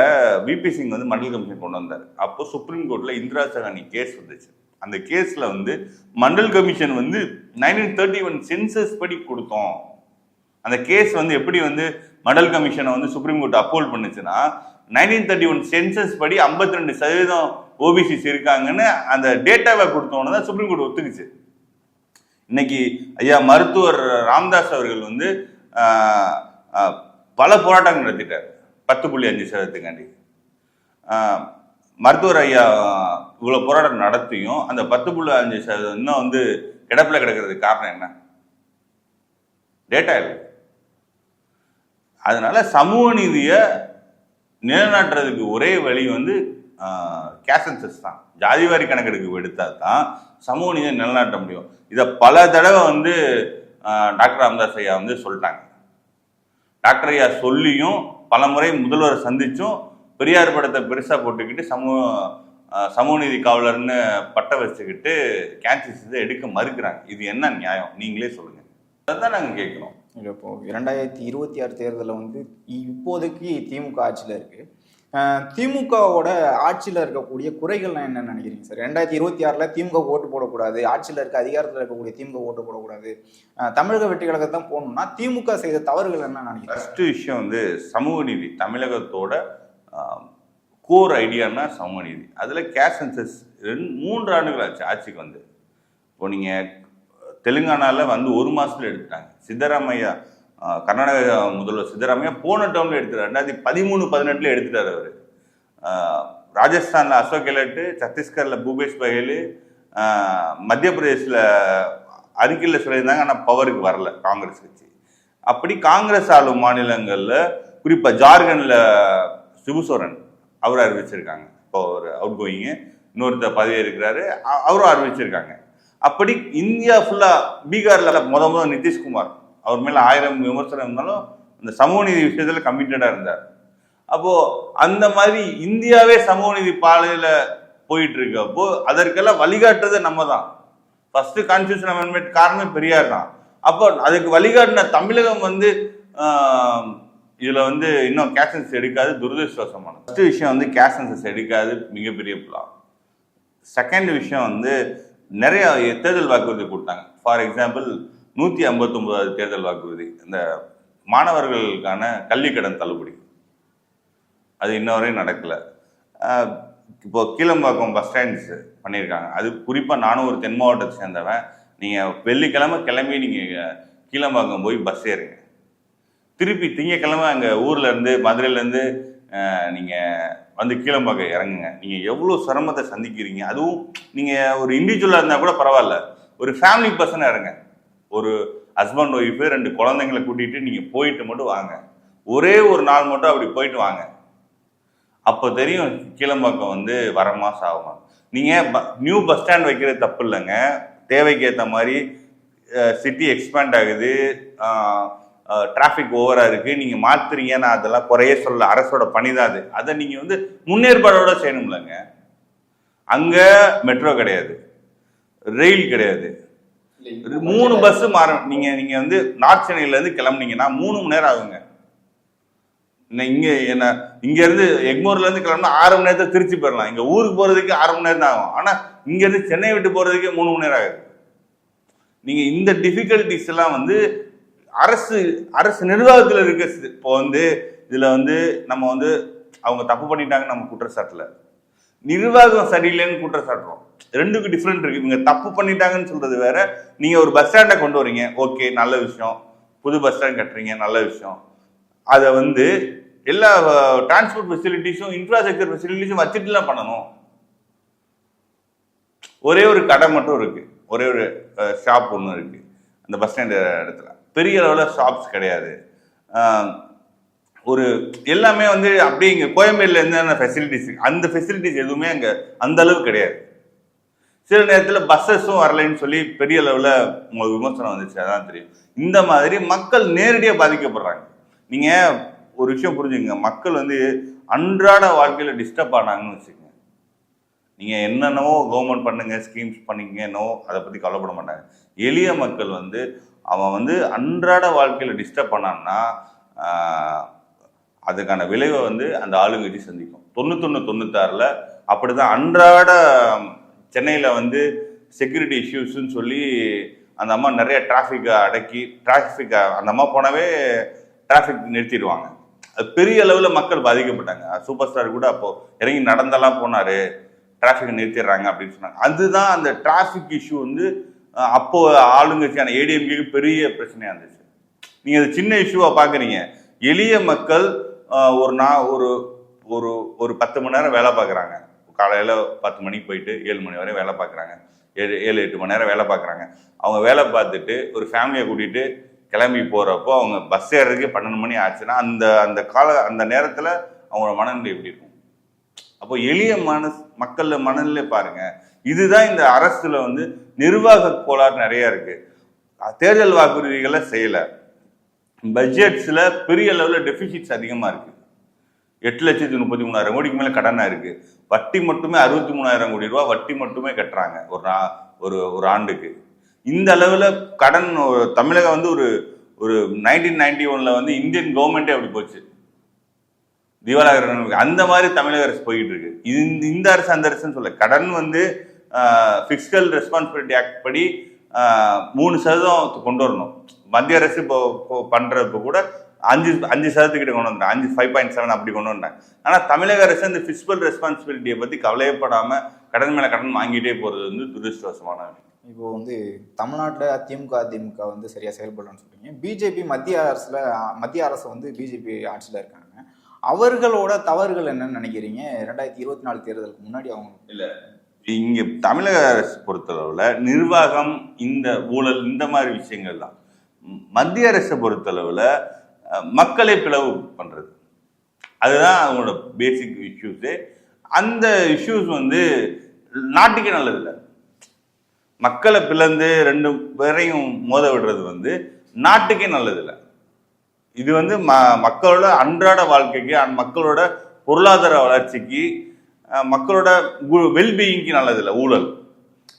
விபி சிங் வந்து மண்டல் கமிஷன் கொண்டு வந்தார். அப்போ சுப்ரீம் கோர்ட்ல இந்திரா சகானி கேஸ் வந்துச்சு. அந்த கேஸ்ல வந்து மண்டல் கமிஷன் வந்து நைன்டீன் தேர்ட்டி ஒன் சென்சஸ் படி கொடுத்தோம். அந்த கேஸ் வந்து எப்படி வந்து மடல் கமிஷனை வந்து சுப்ரீம் கோர்ட் அப்போல் பண்ணுச்சுன்னா நைன்டீன் தேர்ட்டி ஒன் சென்சஸ் படி 52% ரெண்டு சதவீதம் ஓபிசிஸ் இருக்காங்கன்னு அந்த டேட்டாவை கொடுத்தோன்னு தான் சுப்ரீம் கோர்ட் ஒத்துக்குச்சு. இன்னைக்கு ஐயா மருத்துவர் ராம்தாஸ் அவர்கள் வந்து பல போராட்டங்கள் நடத்திட்டார். பத்து புள்ளி அஞ்சு சதவீதத்துக்காண்டி. மருத்துவர் ஐயா இவ்வளோ போராட்டம் நடத்தியும் அந்த பத்து புள்ளி அஞ்சு சதவீதம் இன்னும் வந்து கிடப்பில் கிடக்கிறதுக்கு காரணம் என்ன? டேட்டா இல்லை. அதனால சமூக நீதியை நிலைநாட்டுறதுக்கு ஒரே வழி வந்து கேசன்சஸ் தான். ஜாதிவாரி கணக்கெடுப்பு எடுத்தால் தான் சமூக நீதியை நிலைநாட்ட முடியும். இதை பல தடவை வந்து டாக்டர் ராமதாஸ் ஐயா வந்து சொல்லிட்டாங்க. டாக்டர் ஐயா சொல்லியும் பல முறை முதல்வரை சந்திச்சும் பெரியார் படத்தை பெருசாக போட்டுக்கிட்டு சமூக சமூக நீதி காவலர்னு பட்டம் வச்சுக்கிட்டு கேன்சர் இதை எடுக்க மறுக்கிறாங்க. இது என்ன நியாயம்? நீங்களே சொல்லுங்கள் அதை தான் நாங்கள் கேட்குறோம். இல்லை இப்போது இரண்டாயிரத்தி இருபத்தி ஆறு தேர்தலில் வந்து இப்போதைக்கு திமுக ஆட்சியில் இருக்குது திமுகவோட ஆட்சியில் இருக்கக்கூடிய குறைகள்லாம் என்ன நினைக்கிறீங்க சார்? ரெண்டாயிரத்தி இருபத்தி ஆறில் திமுக ஓட்டு போடக்கூடாது ஆட்சியில் இருக்க அதிகாரத்தில் இருக்கக்கூடிய திமுக ஓட்டு போடக்கூடாது. தமிழக வெற்றி கழகத்தை தான் போகணும்னா திமுக செய்த தவறுகள் என்ன நினைக்கிறேன் ஃபஸ்ட்டு விஷயம் வந்து சமூக நீதி தமிழகத்தோட கோர் ஐடியானா சமூக நீதி. அதில் கேஷ் சென்சஸ் ரெண்டு மூன்று ஆண்டுகள் ஆச்சு ஆட்சிக்கு வந்து. இப்போ நீங்கள் தெலுங்கானாவில் வந்து ஒரு மாதத்தில் எடுத்துட்டாங்க. சித்தராமையா கர்நாடக முதல்வர் சித்தராமையா போன டேர்மில் எடுத்துட்டார். ரெண்டாயிரத்தி பதிமூணு பதினெட்டில் எடுத்துட்டார் அவர். ராஜஸ்தானில் அசோக் கெலட்டு சத்தீஸ்கரில் பூபேஷ் பகேல் மத்திய பிரதேசில் அறிக்கையில் சொல்லியிருந்தாங்க ஆனால் பவருக்கு வரல காங்கிரஸ் கட்சி. அப்படி காங்கிரஸ் ஆளும் மாநிலங்களில் குறிப்பாக ஜார்க்கண்டில் சிபுசோரன் அவர் அறிவிச்சிருக்காங்க. இப்போ ஒரு அவுட் கோயிங்கு இன்னொருத்தர் பதவி இருக்கிறாரு அவரும் அறிவிச்சிருக்காங்க. அப்படி இந்தியா ஃபுல்லாக பீகாரில் முத முத நிதிஷ்குமார். அவர் மேலே ஆயிரம் விமர்சனம் இருந்தாலும் இந்த சமூக நீதி விஷயத்தில் கமிட்டடாக இருந்தார். அப்போ அந்த மாதிரி இந்தியாவே சமூக நீதி பாதையில் போயிட்டு இருக்கப்போ அதற்கெல்லாம் வழிகாட்டுறது நம்ம தான் ஃபர்ஸ்ட் கான்ஸ்டியூஷன் அமெண்ட்மெண்ட் காரணம் பெரியார் தான். அப்போ அதுக்கு வழிகாட்டின தமிழகம் வந்து இதில் இதுல வந்து இன்னும் கேஷன்ஸ் எடுக்காது துரதிருஷ்டவசமான ஃபர்ஸ்ட் விஷயம் வந்து கேஷன்ஸ் எடுக்காது மிகப்பெரிய பிளான் செகண்ட் விஷயம் வந்து நிறைய தேர்தல் வாக்குறுதி கொடுத்தாங்க ஃபார் எக்ஸாம்பிள் நூற்றி ஐம்பத்தொம்போதாவது தேர்தல் வாக்குறுதி. இந்த மாணவர்களுக்கான கல்வி கடன் தள்ளுபடி. அது இன்ன வரையும் நடக்கலை இப்போ கீழம்பாக்கம் பஸ் ஸ்டாண்ட்ஸ் பண்ணியிருக்காங்க. அது குறிப்பாக நானும் ஒரு தென் மாவட்டத்தை சேர்ந்தவன். நீங்கள் வெள்ளிக்கிழமை கிளம்பி நீங்கள் கீழம்பாக்கம் போய் பஸ் ஏறுங்க. திருப்பி திங்கக்கிழமை அங்கே ஊர்லேருந்து மதுரையிலேருந்து நீங்கள் வந்து கீழம்பாக்க இறங்குங்க. நீங்கள் எவ்வளோ சிரமத்தை சந்திக்கிறீங்க? அதுவும் நீங்கள் ஒரு இண்டிவிஜுவலாக இருந்தால் கூட பரவாயில்ல. ஒரு ஃபேமிலி பர்சனாக இருங்க. ஒரு ஹஸ்பண்ட் ஒய்ஃபு ரெண்டு குழந்தைங்களை கூட்டிகிட்டு நீங்கள் போயிட்டு மட்டும் வாங்க. ஒரே ஒரு நாள் மட்டும் அப்படி போயிட்டு வாங்க. அப்போ தெரியும் கீழம்பாக்கம் வந்து வரமா சாகுமா நீங்கள் நியூ பஸ் ஸ்டாண்ட் வைக்கிறது தப்பு இல்லைங்க. தேவைக்கு ஏற்ற மாதிரி சிட்டி எக்ஸ்பேண்ட் ஆகுது. டிராஃபிக் ஓவராக இருக்குது நீங்கள் மாற்றுறீங்க நான் அதெல்லாம் குறைய சொல்ல அரசோட பணி தான் அது. அதை நீங்கள் வந்து முன்னேற்பாடோட செய்யணும்லங்க. அங்கே மெட்ரோ கிடையாது. ரயில் கிடையாது. மூணு பஸ் மாற நீங்க நீங்க வந்து நார்த் சென்னையில இருந்து கிளம்புனீங்கன்னா மூணு மணி நேரம் ஆகுங்க. இங்க என்ன இங்க இருந்து எக்மோர்ல இருந்து கிளம்புனா ஆறு மணி நேரத்தை திருச்சி போயிடலாம். இங்க ஊருக்கு போறதுக்கு ஆறு மணி நேரம் தான் ஆகும். ஆனா இங்க இருந்து சென்னை விட்டு போறதுக்கு மூணு மணி நேரம் ஆகுது. நீங்க இந்த டிஃபிகல்டிஸ் எல்லாம் வந்து அரசு அரசு நிர்வாகத்தில் இருக்க இப்போ வந்து இதில் வந்து நம்ம வந்து அவங்க தப்பு பண்ணிட்டாங்க நம்ம குற்றச்சாட்டில். நிர்வாகம் சரியில்லைன்னு குற்றச்சாட்டுறோம். ரெண்டுக்கும் டிஃப்ரெண்ட் இருக்கு. இவங்க தப்பு பண்ணிட்டாங்கன்னு சொல்றது வேற. நீங்க ஒரு பஸ் ஸ்டாண்டை கொண்டு வரீங்க. ஓகே நல்ல விஷயம். புது பஸ் ஸ்டாண்ட் கட்டுறீங்க நல்ல விஷயம். அதை வந்து எல்லா டிரான்ஸ்போர்ட் ஃபெசிலிட்டிஸும் இன்ஃப்ராஸ்ட்ரக்சர் ஃபெசிலிட்டிஸும் வச்சுட்டுலாம் பண்ணணும். ஒரே ஒரு கடை மட்டும் இருக்கு. ஒரே ஒரு ஷாப் ஒன்று இருக்கு. அந்த பஸ் ஸ்டாண்ட் இடத்துல. பெரிய அளவில் ஷாப்ஸ் கிடையாது. ஒரு எல்லாமே வந்து அப்படியே இங்கே கோயம்பேடில் என்னென்ன ஃபெசிலிட்டிஸ் அந்த ஃபெசிலிட்டிஸ் எதுவுமே அங்கே அந்த அளவு கிடையாது. சில நேரத்தில் பஸ்ஸஸும் வரலைன்னு சொல்லி பெரிய அளவில் உங்களுக்கு விமர்சனம் வந்துச்சு அதான் தெரியும். இந்த மாதிரி மக்கள் நேரடியாக பாதிக்கப்படுறாங்க. நீங்கள் ஒரு விஷயம் புரிஞ்சுங்க மக்கள் வந்து அன்றாட வாழ்க்கையில் டிஸ்டர்ப் ஆனாங்கன்னு வச்சுக்கோங்க. நீங்கள் என்னென்னவோ கவர்மெண்ட் பண்ணுங்க ஸ்கீம்ஸ் பண்ணிக்கங்க என்னவோ அதை பற்றி கவலைப்பட மாட்டாங்க. எளிய மக்கள் வந்து அவன் வந்து அன்றாட வாழ்க்கையில் டிஸ்டர்ப் பண்ணான்னா அதுக்கான விளைவை வந்து அந்த ஆளுங்கட்சி சந்திக்கும். தொண்ணூத்தொன்று தொண்ணூத்தாறில் அப்படி தான் அன்றாட சென்னையில் வந்து செக்யூரிட்டி இஷ்யூஸ்ன்னு சொல்லி அந்த அம்மா நிறைய டிராஃபிக்கை அடக்கி டிராஃபிக்கை அந்த அம்மா போனவே டிராஃபிக் நிறுத்திடுவாங்க. அது பெரிய அளவில் மக்கள் பாதிக்கப்பட்டாங்க. சூப்பர் ஸ்டார் கூட அப்போது இறங்கி நடந்தெல்லாம் போனார் டிராஃபிக்கை நிறுத்திடுறாங்க அப்படின்னு சொன்னாங்க. அதுதான் அந்த டிராஃபிக் இஷ்யூ வந்து அப்போ ஆளுங்கட்சியான ஏடிஎம்கேக்கு பெரிய பிரச்சனையா இருந்துச்சு. நீங்க அது சின்ன இஷ்யூவா பாக்குறீங்க. எளிய மக்கள் ஒரு நான் ஒரு ஒரு ஒரு பத்து மணி நேரம் வேலை பார்க்குறாங்க காலையில் பத்து மணிக்கு போயிட்டு ஏழு மணி வரை வேலை பார்க்குறாங்க ஏழு ஏழு எட்டு மணி நேரம் வேலை பார்க்குறாங்க அவங்க வேலை பார்த்துட்டு ஒரு ஃபேமிலியை கூட்டிகிட்டு கிளம்பி போகிறப்போ அவங்க பஸ் ஏறதுக்கே பன்னெண்டு மணி ஆச்சுன்னா அந்த அந்த கால அந்த நேரத்தில் அவங்களோட மனநிலை எப்படி இருக்கும்? அப்போ எளிய மனஸ் மக்கள் மனநிலை பாருங்கள் இதுதான் இந்த அரசுல வந்து நிர்வாக கோளாறு நிறைய இருக்கு. தேர்தல் வாக்குறுதிகளை செய்யல. பட்ஜெட்ஸ்ல பெரிய லெவலில் டெபிசிட்ஸ் அதிகமா இருக்கு. எட்டு லட்சத்தி முப்பத்தி மூணாயிரம் கோடிக்கு மேல கடனா இருக்கு. வட்டி மட்டுமே அறுபத்தி மூணாயிரம் கோடி ரூபாய் வட்டி மட்டுமே கட்டுறாங்க ஒரு ஒரு ஒரு ஆண்டுக்கு. இந்த அளவுல கடன் தமிழகம் வந்து ஒரு ஒரு நைன்டீன் நைன்டி ஒன்ல வந்து இந்தியன் கவர்மெண்ட்டே அப்படி போச்சு. திவாலாகிற அந்த மாதிரி தமிழக அரசு போயிட்டு இருக்கு. இது இந்த- இந்த அரசு அந்த அரசுன்னு சொல்ல கடன் வந்து பிசிக்கல் ரெஸ்பான்சிபிலிட்டி ஆக்ட் படி மூணு சதவீதம் கொண்டு வரணும். மத்திய அரசு இப்போ பண்றப்ப கூட அஞ்சு அஞ்சு சதவீதத்துக்கிட்ட கொண்டு வந்தாங்க அஞ்சு ஃபைவ் பாயிண்ட் செவன் அப்படி கொண்டு வந்தாங்க ஆனா தமிழக அரசு இந்த பிசிக்கல் ரெஸ்பான்சிபிலிட்டியை பத்தி கவலையப்படாம கடன் மேல கடன் வாங்கிட்டே போறது வந்து துரதிருஷ்டவசமான இப்போ வந்து தமிழ்நாட்டில் திமுக அதிமுக வந்து சரியா செயல்படலன்னு சொல்றீங்க. பிஜேபி மத்திய அரசுல மத்திய அரசு வந்து பிஜேபி ஆட்சியில் இருக்காங்க. அவர்களோட தவறுகள் என்னன்னு நினைக்கிறீங்க? ரெண்டாயிரத்தி இருபத்தி நாலு தேர்தலுக்கு முன்னாடி அவங்க இங்க தமிழக அரசு பொறுத்தளவுல நிர்வாகம் இந்த ஊழல் இந்த மாதிரி விஷயங்கள் தான். மத்திய அரசை பொறுத்தளவுல மக்களை பிளவு பண்றது. அதுதான் அவங்களோட பேசிக் இஷ்யூஸு அந்த இஷ்யூஸ் வந்து நாட்டுக்கே நல்லதில்லை மக்களை பிளந்து ரெண்டு பேரையும் மோத விடுறது வந்து நாட்டுக்கே நல்லதில்லை இது வந்து ம மக்களோட அன்றாட வாழ்க்கைக்கு மக்களோட பொருளாதார வளர்ச்சிக்கு மக்களோட வெல்பீயிங்க்கு நல்லதில்லை ஊழல்.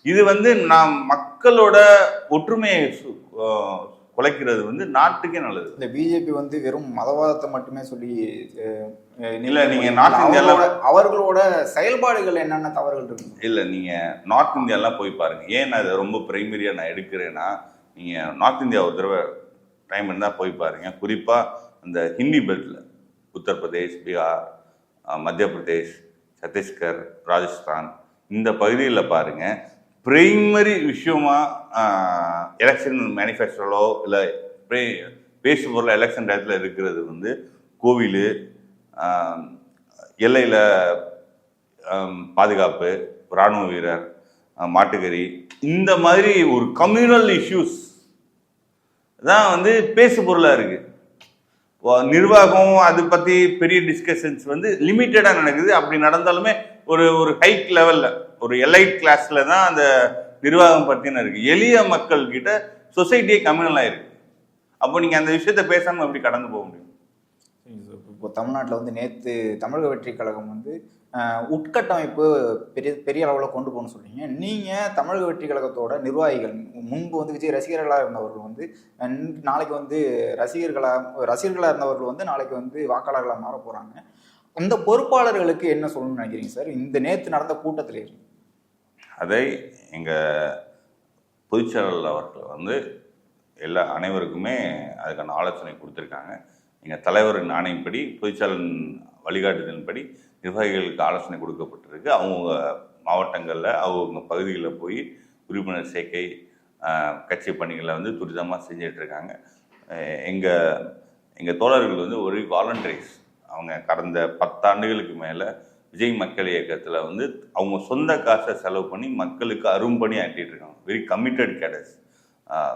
இது வந்து நாம் மக்களோட ஒற்றுமையை குலைக்கிறது வந்து நாட்டுக்கே நல்லது. இந்த பிஜேபி வந்து வெறும் மதவாதத்தை மட்டுமே சொல்லி இல்ல, நீங்க நார்த் இந்தியால- அவர்களோட- செயல்பாடுகள் என்னென்ன தவறுகள் இருக்கு? இல்லை நீங்கள் நார்த் இந்தியாலாம் போய் பாருங்க. ஏன் நான் இதை ரொம்ப பிரைமரியாக நான் எடுக்கிறேன்னா நீங்கள் நார்த் இந்தியா ஒரு தடவை டைம் இருந்தால் போய் பாருங்க. குறிப்பாக அந்த ஹிந்தி பெல்ட்டில் உத்தரப்பிரதேஷ் பீகார் மத்திய பிரதேஷ் சத்தீஸ்கர் ராஜஸ்தான் இந்த பகுதியில் பாருங்கள் பிரைமரி விஷயமா எலெக்ஷன் மேனிஃபெஸ்டோலோ இல்லை பேசு பொருள் எலெக்ஷன் டயத்தில் இருக்கிறது வந்து கோவில் எல்லையில் பாதுகாப்பு இராணுவ வீரர் மாட்டுக்கறி இந்த மாதிரி ஒரு கம்யூனல் இஷ்யூஸ் தான் வந்து பேசு பொருளாக இருக்குது நிர்வாகம் அது பற்றி பெரிய டிஸ்கஷன்ஸ் வந்து லிமிட்டடாக நடக்குது. அப்படி நடந்தாலுமே ஒரு ஒரு ஹைக் லெவலில் ஒரு எலைட் கிளாஸில் தான் அந்த நிர்வாகம் பற்றின இருக்கு. எளிய மக்கள் கிட்ட சொசைட்டியே கம்யூனல் ஆயிருக்கு. அப்போ நீங்கள் அந்த விஷயத்த பேசாமல் எப்படி கடந்து போக முடியும்? இப்போ தமிழ்நாட்டில் வந்து நேற்று தமிழக வெற்றி கழகம் வந்து உட்கட்டமைப்பு பெரிய பெரிய அளவில் கொண்டு போகணும்னு சொல்கிறீங்க நீங்கள் தமிழக வெற்றி கழகத்தோட நிர்வாகிகள் முன்பு வந்து விஜய் ரசிகர்களாக இருந்தவர்கள் வந்து நாளைக்கு வந்து ரசிகர்களாக ரசிகர்களாக இருந்தவர்கள் வந்து நாளைக்கு வந்து வாக்காளர்களாக மாற போகிறாங்க அந்த பொறுப்பாளர்களுக்கு என்ன சொல்லணும்னு நினைக்கிறீங்க சார்? இந்த நேற்று நடந்த கூட்டத்தில் இருக்கு அதை எங்கள் பொதுச்செயலாளர் அவர்கள் வந்து எல்லா அனைவருக்குமே அதுக்கான ஆலோசனை கொடுத்துருக்காங்க. எங்கள் தலைவரின் ஆணைப்படி பொதுச்செயலன் வழிகாட்டுதலின்படி நிர்வாகிகளுக்கு ஆலோசனை கொடுக்கப்பட்டிருக்கு. அவங்க மாவட்டங்களில் அவங்க பகுதிகளில் போய் உறுப்பினர் சேர்க்கை கட்சி பணிகளை வந்து துரிதமாக செஞ்சுட்டு இருக்காங்க. எங்கள் எங்கள் தோழர்கள் வந்து ஒரு வாலண்டரிஸ் அவங்க கடந்த பத்தாண்டுகளுக்கு மேலே விஜய் மக்கள் இயக்கத்தில் வந்து அவங்க சொந்த காசை செலவு பண்ணி மக்களுக்கு அரும்பணி ஆட்டிகிட்டு இருக்காங்க. வெரி கமிட்டட் கேடர்ஸ்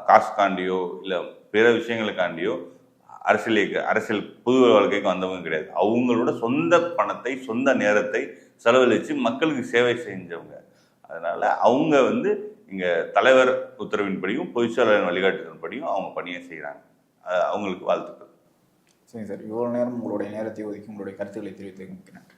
காசுக்காண்டியோ இல்லை பிற விஷயங்களுக்காண்டியோ அரசியல் இயக்க அரசியல் புது வாழ்க்கைக்கு வந்தவங்க கிடையாது. அவங்களோட சொந்த பணத்தை சொந்த நேரத்தை செலவழித்து மக்களுக்கு சேவை செஞ்சவங்க. அதனால் அவங்க வந்து இங்கே தலைவர் உத்தரவின்படியும் பொதுச்செயலாளர் வழிகாட்டுதல்படியும் அவங்க பணியை செய்கிறாங்க அவங்களுக்கு வாழ்த்துக்கள். சரி சார். இவ்வளோ நேரம் உங்களுடைய நேரத்தை ஒதுக்கி உங்களுடைய கருத்துக்களை தெரிவித்து நன்றி.